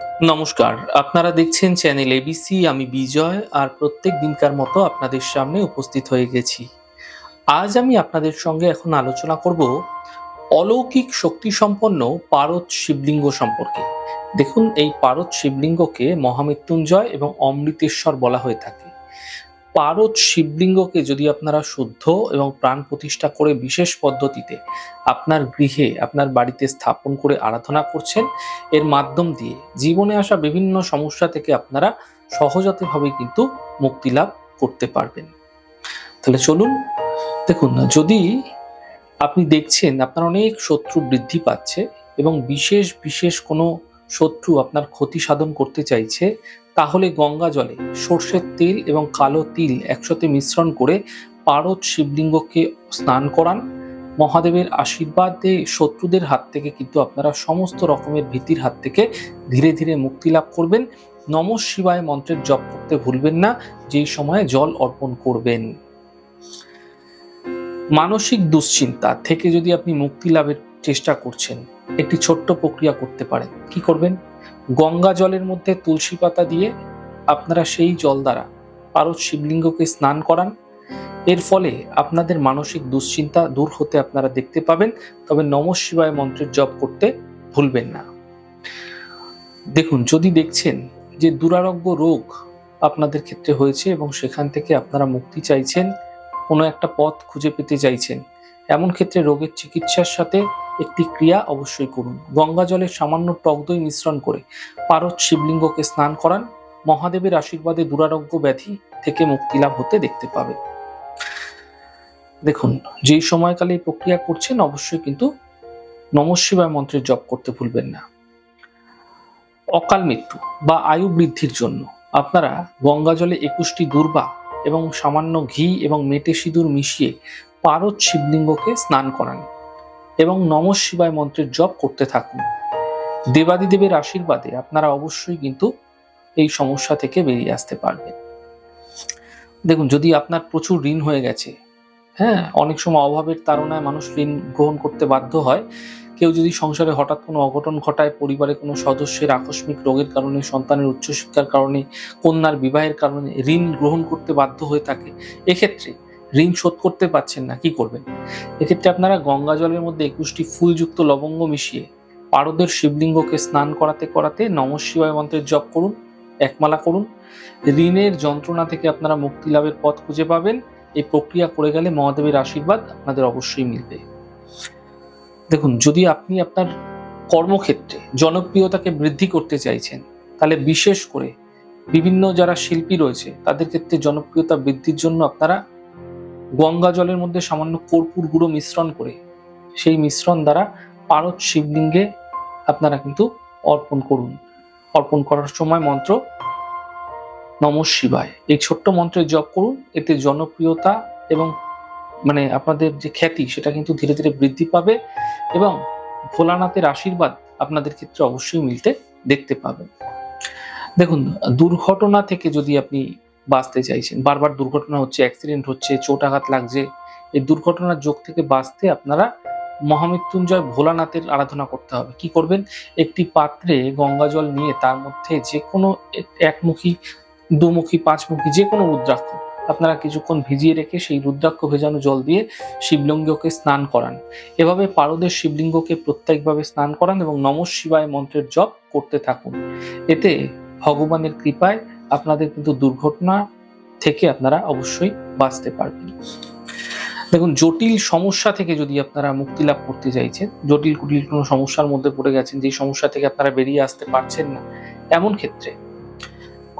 নমস্কার, আপনারা দেখছেন চ্যানেল এবিসি আমি বিজয় আর প্রত্যেক দিনকার মতো আপনাদের সামনে উপস্থিত হয়ে গেছি। আজ আমি আপনাদের সঙ্গে এখন আলোচনা করব অলৌকিক শক্তি সম্পন্ন পারদ শিবলিঙ্গ সম্পর্কে। দেখুন, এই পারদ শিবলিঙ্গকে মহামৃত্যুঞ্জয় এবং অমৃতেশ্বর বলা হয়ে থাকে। পারদ শিবলিঙ্গকে যদি আপনারা শুদ্ধ এবং প্রাণ প্রতিষ্ঠা করে বিশেষ পদ্ধতিতে আপনার গৃহে, আপনার বাড়িতে স্থাপন করে আরাধনা করছেন, এর মাধ্যম দিয়ে জীবনে আসা বিভিন্ন সমস্যা থেকে আপনারা সহজাতভাবে কিন্তু মুক্তি লাভ করতে পারবেন। তাহলে চলুন, দেখুন না, যদি আপনি দেখছেন আপনার অনেক শত্রু বৃদ্ধি পাচ্ছে এবং বিশেষ বিশেষ কোনো শত্রু আপনার ক্ষতি সাধন করতে চাইছে তাহলে গঙ্গা জলে সর্ষের তেল এবং কালো তিল একসাথে মিশ্রণ করে পারদ শিবলিঙ্গকে স্নান করান। মহাদেবের আশীর্বাদ আশীর্বাদে শত্রুদের হাত থেকে কিন্তু আপনারা সমস্ত রকমের ভীতির হাত থেকে ধীরে ধীরে মুক্তি লাভ করবেন। নম শিবায় মন্ত্রের জপ করতে ভুলবেন না, যেই সময়ে জল অর্পণ করবেন। মানসিক দুশ্চিন্তা থেকে যদি আপনি মুক্তি লাভের চেষ্টা করছেন, একটি ছোট্ট প্রক্রিয়া করতে পারেন। কি করবেন? গঙ্গা জলের মধ্যে তুলসী পাতা দিয়ে আপনারা সেই জল দ্বারা পারদ শিবলিঙ্গকে স্নান করান। এর ফলে আপনাদের মানসিক দুশ্চিন্তা দূর হতে আপনারা দেখতে পাবেন, তবে নম শিবায় মন্ত্রের জপ করতে ভুলবেন না। দেখুন, যদি দেখছেন যে দুরারোগ্য রোগ আপনাদের ক্ষেত্রে হয়েছে এবং সেখান থেকে আপনারা মুক্তি চাইছেন, কোনো একটা পথ খুঁজে পেতে চাইছেন, এমন ক্ষেত্রে রোগের চিকিৎসার সাথে একটি ক্রিয়া অবশ্যই করুন। গঙ্গা জলে সামান্য টক দই মিশ্রণ করে পারদ শিবলিঙ্গকে স্নান করান, মহাদেবের আশীর্বাদে দুরারোগ্য ব্যাধি থেকে মুক্তি লাভ হতে দেখতে পাবেন। দেখুন, যেই সময়কালে এই প্রক্রিয়া করছেন, অবশ্যই কিন্তু নমশিবায় মন্ত্রের জপ করতে ভুলবেন না। অকাল মৃত্যু বা আয়ু বৃদ্ধির জন্য আপনারা গঙ্গা জলে একুশটি দুর্বা এবং সামান্য ঘি এবং মেটে সিঁদুর মিশিয়ে পারদ শিবলিঙ্গকে স্নান করান। এবং নম শিবায় মন্ত্রের জপ করতে থাকুন। দেবাদিদেবের আশীর্বাদে আপনারা অবশ্যই কিন্তু এই সমস্যা থেকে বেরিয়ে আসতে পারবেন। দেখুন, যদি আপনার প্রচুর ঋণ হয়ে গেছে হ্যাঁ অনেক সময় অভাবের তাড়নায় মানুষ ঋণ গ্রহণ করতে বাধ্য হয়। কেউ যদি সংসারে হঠাৎ কোনো অঘটন ঘটায়, পরিবারে কোনো সদস্যের আকস্মিক রোগের কারণে, সন্তানের উচ্চশিক্ষার কারণে, কন্যার বিবাহের কারণে ঋণ গ্রহণ করতে বাধ্য হয়ে থাকে, এক্ষেত্রে ঋণ শোধ করতে পারছেন না, কি করবেন? এক্ষেত্রে আপনারা গঙ্গা জলের মধ্যে একুশটি ফুলযুক্ত লবঙ্গ মিশিয়ে পারদের শিবলিঙ্গকে স্নান করাতে করাতে নম শিবায় মন্ত্রের জপ করুন, একমালা করুন। ঋণের যন্ত্রণা থেকে আপনারা মুক্তি লাভের পথ খুঁজে পাবেন। এই প্রক্রিয়া করে গেলে মহাদেবের আশীর্বাদ আপনাদের অবশ্যই মিলবে। দেখুন, যদি আপনি আপনার কর্মক্ষেত্রে জনপ্রিয়তাকে বৃদ্ধি করতে চাইছেন, তাহলে বিশেষ করে বিভিন্ন যারা শিল্পী রয়েছে, তাদের ক্ষেত্রে জনপ্রিয়তা বৃদ্ধির জন্য আপনারা গঙ্গা জলের মধ্যে সামান্য কর্পূর গুঁড়ো মিশ্রণ করে সেই মিশ্রণ দ্বারা পারদ শিবলিঙ্গে আপনারা কিন্তু অর্পণ করুন। অর্পণ করার সময় মন্ত্র নম শিবায়। এই ছোট্ট মন্ত্রের জপ করুন, এতে জনপ্রিয়তা এবং মানে আপনাদের যে খ্যাতি সেটা কিন্তু ধীরে ধীরে বৃদ্ধি পাবে এবং ভোলানাথের আশীর্বাদ আপনাদের ক্ষেত্রে অবশ্যই মিলতে দেখতে পাবেন। দেখুন, দুর্ঘটনা থেকে যদি আপনি বাঁচতে চাইছেন। বারবার দুর্ঘটনা হচ্ছে অ্যাক্সিডেন্ট হচ্ছে চোট আঘাত লাগছে। এই দুর্ঘটনার যোগ থেকে বাঁচতে আপনারা মহামৃত্যুঞ্জয় ভোলানাথের আরাধনা করতে হবে। কি করবেন? একটি পাত্রে গঙ্গা জল নিয়ে তার মধ্যে যে কোনো এক- একমুখী, দুমুখী, পাঁচমুখী যে কোনো রুদ্রাক্ষ আপনারা কিছুক্ষণ ভিজিয়ে রেখে সেই রুদ্রাক্ষ ভেজানো জল দিয়ে শিবলিঙ্গকে স্নান করান। এভাবে পারদের শিবলিঙ্গকে প্রত্যেকভাবে স্নান করান এবং নম শিবায় মন্ত্রের জপ করতে থাকুন। এতে ভগবানের কৃপায় আপনাদের কিন্তু দুর্ঘটনা থেকে আপনারা অবশ্যই বাঁচতে পারবেন। দেখুন, জটিল সমস্যা থেকে যদি আপনারা মুক্তি লাভ করতে চাইছেন, জটিল কুটিল কোনো সমস্যার মধ্যে পড়ে গেছেন যে সমস্যা থেকে আপনারা বেরিয়ে আসতে পারছেন না, এমন ক্ষেত্রে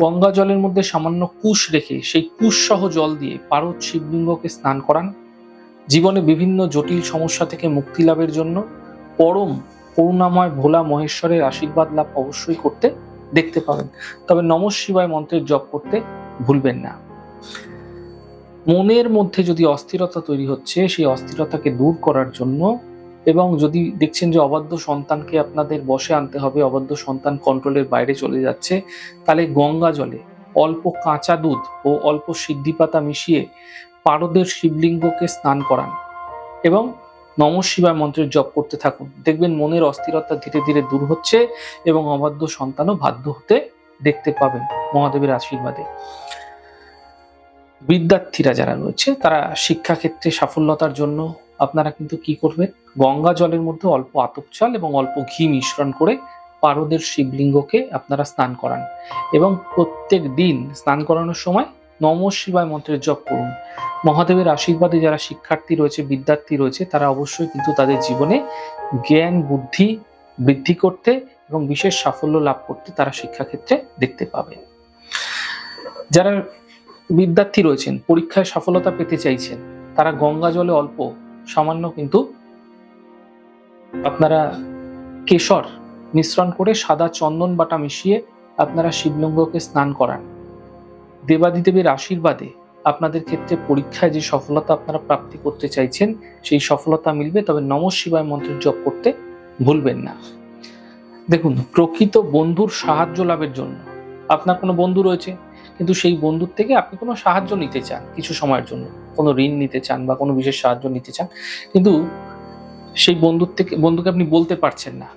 গঙ্গা জলের মধ্যে সামান্য কুশ রেখে সেই কুশ সহ জল দিয়ে পারদ শিবলিঙ্গকে স্নান করান। জীবনে বিভিন্ন জটিল সমস্যা থেকে মুক্তি লাভের জন্য পরম করুণাময় ভোলা মহেশ্বরের আশীর্বাদ লাভ অবশ্যই করতে দেখতে পাবেন। তবে নম শিবায় মন্ত্রের জপ করতে ভুলবেন না। মনের মধ্যে যদি অস্থিরতা তৈরি হচ্ছে, সেই অস্থিরতাকে দূর করার জন্য এবং যদি দেখছেন যে অবাধ্য সন্তানকে আপনাদের বসে আনতে হবে, অবাধ্য সন্তান কন্ট্রোলের বাইরে চলে যাচ্ছে, তাহলে গঙ্গা জলে অল্প কাঁচা দুধ ও অল্প সিদ্ধি পাতা মিশিয়ে পারদের শিবলিঙ্গকে স্নান করান এবং নম শিবায় মন্ত্রের জপ করতে থাকুন। দেখবেন মনের অস্থিরতা ধীরে ধীরে দূর হচ্ছে এবং অবাধ্য সন্তানও বাধ্য হতে দেখতে পাবেন মহাদেবের আশীর্বাদে। বিদ্যার্থীরা যারা রয়েছে, তারা শিক্ষাক্ষেত্রে সাফল্যতার জন্য আপনারা কিন্তু কি করবেন? গঙ্গা জলের মধ্যে অল্প আতপ চাল এবং অল্প ঘি মিশ্রণ করে পারদের শিবলিঙ্গকে আপনারা স্নান করান এবং প্রত্যেক দিন স্নান করানোর সময় নম শিবায় মন্ত্রের জপ করুন। মহাদেবের আশীর্বাদে যারা শিক্ষার্থী রয়েছে, বিদ্যার্থী রয়েছে, তারা অবশ্যই কিন্তু তাদের জীবনে জ্ঞান, বুদ্ধি বৃদ্ধি করতে এবং বিশেষ সাফল্য লাভ করতে তারা শিক্ষাক্ষেত্রে দেখতে পাবে। যারা বিদ্যার্থী রয়েছেন, পরীক্ষায় সফলতা পেতে চাইছেন, তারা গঙ্গা জলে অল্প, সামান্য কিন্তু আপনারা কেশর মিশ্রণ করে সাদা চন্দন বাটা মিশিয়ে আপনারা শিবলিঙ্গকে স্নান করান। দেবাদিদেবের আশীর্বাদে আপনাদের ক্ষেত্রে পরীক্ষায় যে সফলতা আপনারা প্রাপ্তি করতে চাইছেন, সেই সফলতা মিলবে, তবে নম শিবায় মন্ত্রের জপ করতে ভুলবেন না। দেখুন, প্রকৃত বন্ধুর সাহায্য লাভের জন্য আপনার কোনো বন্ধু রয়েছে, কিন্তু সেই বন্ধুর থেকে আপনি কোনো সাহায্য নিতে চান কিছু সময়ের জন্য, কোনো ঋণ নিতে চান বা কোনো বিশেষ সাহায্য নিতে চান, কিন্তু সেই বন্ধুর থেকে, বন্ধুকে আপনি বলতে পারছেন না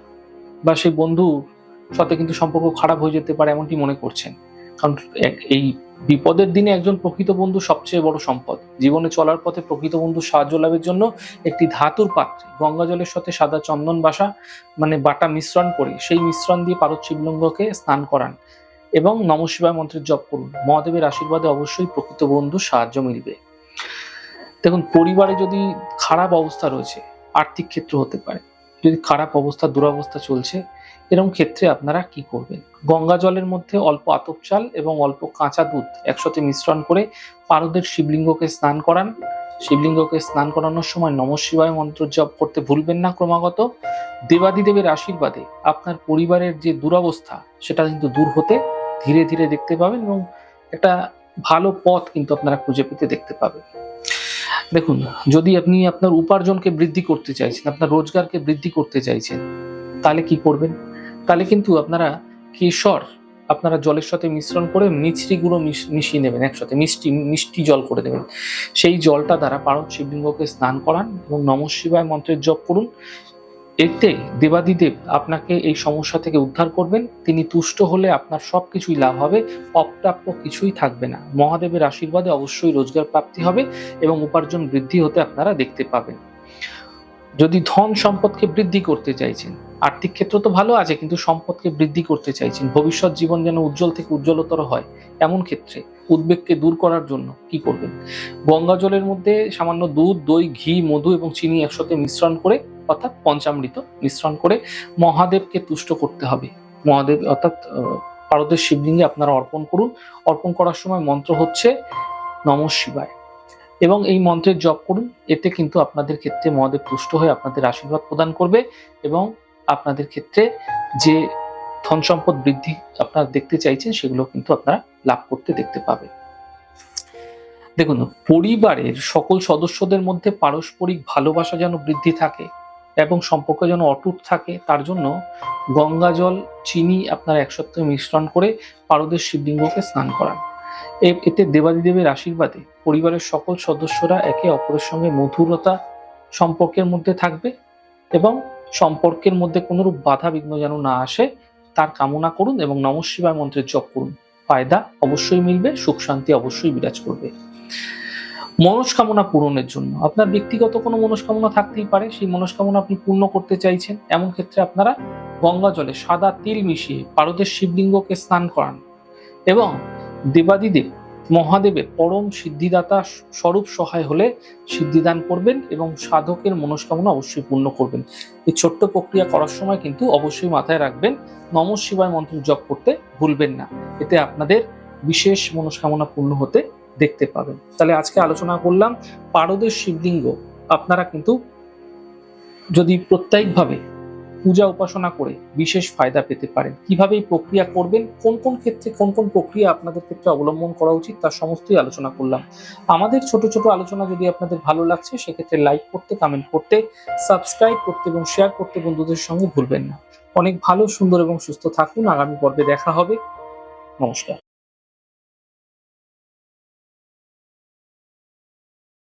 বা সেই বন্ধুর সাথে কিন্তু সম্পর্ক খারাপ হয়ে যেতে পারে এমনটি মনে করছেন। কারণ এই বিপদের দিনে একজন প্রকৃত বন্ধু সবচেয়ে বড় সম্পদ। জীবনে চলার পথে প্রকৃত বন্ধু সাহায্য লাভের জন্য একটি ধাতুর পাত্রে গঙ্গা জলের সাথে সাদা চন্দন বাসা মানে বাটা মিশ্রণ করে সেই মিশ্রণ দিয়ে পারদ শিবলিঙ্গকে স্নান করান এবং নমশিবায় মন্ত্রের জপ করুন। মহাদেবের আশীর্বাদে অবশ্যই প্রকৃত বন্ধু সাহায্য মিলবে। দেখুন, পরিবারে যদি খারাপ অবস্থা রয়েছে, আর্থিক ক্ষেত্র হতে পারে। যদি খারাপ অবস্থা, দুরবস্থা চলছে এরকম ক্ষেত্রে আপনারা কি করবেন? গঙ্গা জলের মধ্যে অল্প আতপ চাল এবং অল্প কাঁচা দুধ একসাথে মিশ্রণ করে পারদের শিবলিঙ্গকে স্নান করান। শিবলিঙ্গকে স্নান করানোর সময় নম শিবায় মন্ত্র জপ করতে ভুলবেন না ক্রমাগত। দেবাদিদেবের আশীর্বাদে আপনার পরিবারের যে দুরবস্থা, সেটা কিন্তু দূর হতে ধীরে ধীরে দেখতে পাবেন এবং একটা ভালো পথ কিন্তু আপনারা খুঁজে পেতে দেখতে পাবেন। দেখুন, যদি আপনি আপনার উপার্জনকে বৃদ্ধি করতে চাইছেন, আপনার রোজগারকে বৃদ্ধি করতে চাইছেন, তাহলে কি করবেন? তাহলে কিন্তু আপনারা কেশর, আপনারা জলের সাথে মিশ্রণ করে মিছরি গুঁড়ো মিশ- মিশিয়ে নেবেন একসাথে, মিষ্টি মিষ্টি জল করে দেবেন। সেই জলটা দ্বারা পারদ শিবলিঙ্গকে স্নান করান এবং নম শিবায় মন্ত্রের জপ করুন। এতে দেবাদিদেব আপনাকে এই সমস্যা থেকে উদ্ধার করবেন। তিনি তুষ্ট হলে আপনার সব কিছুই লাভ হবে, অপ্রাপ্য কিছুই থাকবে না। মহাদেবের আশীর্বাদে অবশ্যই রোজগার প্রাপ্তি হবে এবং উপার্জন বৃদ্ধি হতে আপনারা দেখতে পাবেন। যদি ধন সম্পদকে বৃদ্ধি করতে চাইছেন, আর্থিক ক্ষেত্র তো ভালো আছে, কিন্তু সম্পদকে বৃদ্ধি করতে চাইছেন, ভবিষ্যৎ জীবন যেন উজ্জ্বল থেকে উজ্জ্বলতর হয়, এমন ক্ষেত্রে উদ্বেগকে দূর করার জন্য কি করবেন? গঙ্গা জলের মধ্যে সামান্য দুধ, দই, ঘি, মধু এবং চিনি একসাথে মিশ্রণ করে অর্থাৎ পঞ্চামৃত মিশ্রণ করে মহাদেবকে তুষ্ট করতে হবে। মহাদেব অর্থাৎ পারদের শিবলিঙ্গে আপনারা অর্পণ করুন। অর্পণ করার সময় মন্ত্র হচ্ছে নম শিবায়। এবং এই মন্ত্রের জপ করুন, এতে কিন্তু আপনাদের ক্ষেত্রে মহাদেব তুষ্ট হয়ে আপনাদের আশীর্বাদ প্রদান করবে এবং আপনাদের ক্ষেত্রে যে ধন সম্পদ বৃদ্ধি আপনারা দেখতে চাইছেন, সেগুলো কিন্তু আপনারা লাভ করতে দেখতে পাবেন। দেখুন, পরিবারের সকল সদস্যদের মধ্যে পারস্পরিক ভালোবাসা যেন বৃদ্ধি থাকে এবং সম্পর্ক যেন অটুট থাকে, তার জন্য গঙ্গা জল, চিনি আপনারা একসাথে মিশ্রণ করে পারদের শিবলিঙ্গকে স্নান করান। এতে দেবাদিদেবের আশীর্বাদে পরিবারের সকল সদস্যরা একে অপরের সঙ্গে মধুরতা সম্পর্কের মধ্যে থাকবে এবং সম্পর্কের মধ্যে কোনোরূপ বাধা বিঘ্ন যেন না আসে, তার কামনা করুন এবং নম শিবায় মন্ত্রের জপ করুন। ফায়দা অবশ্যই মিলবে, সুখ শান্তি অবশ্যই বিরাজ করবে। মনস্কামনা পূরণের জন্য। আপনার ব্যক্তিগত কোনো মনস্কামনা থাকতেই পারে, সেই মনস্কামনা আপনি পূর্ণ করতে চাইছেন। এমন ক্ষেত্রে আপনারা গঙ্গা জলে সাদা তিল মিশিয়ে পারদের শিবলিঙ্গকে স্নান করান এবং দেবাদিদেব, মহাদেবের পরম সিদ্ধিদাতা স্বরূপ সহায় হলে সিদ্ধিদান করবেন এবং সাধকের মনস্কামনা অবশ্যই পূর্ণ করবেন। এই ছোট্ট প্রক্রিয়া করার সময় কিন্তু অবশ্যই মাথায় রাখবেন, নম শিবায় মন্ত্র জপ করতে ভুলবেন না। এতে আপনাদের বিশেষ মনস্কামনা পূর্ণ হতে দেখতে পাবেন। তাহলে আজকে আলোচনা করলাম পারদের শিবলিঙ্গ। আপনারা কিন্তু যদি প্রত্যেকভাবে পূজা উপাসনা করে বিশেষ ফায়দা পেতে পারেন, কীভাবে এই প্রক্রিয়া করবেন, কোন কোন ক্ষেত্রে কোন কোন প্রক্রিয়া আপনাদের ক্ষেত্রে অবলম্বন করা উচিত তার সমস্তই আলোচনা করলাম। আমাদের ছোট ছোট আলোচনা যদি আপনাদের ভালো লাগছে, সেক্ষেত্রে লাইক করতে কমেন্ট করতে সাবস্ক্রাইব করতে এবং শেয়ার করতে বন্ধুদের সঙ্গে ভুলবেন না। অনেক ভালো, সুন্দর এবং সুস্থ থাকুন। আগামী পর্বে দেখা হবে। নমস্কার।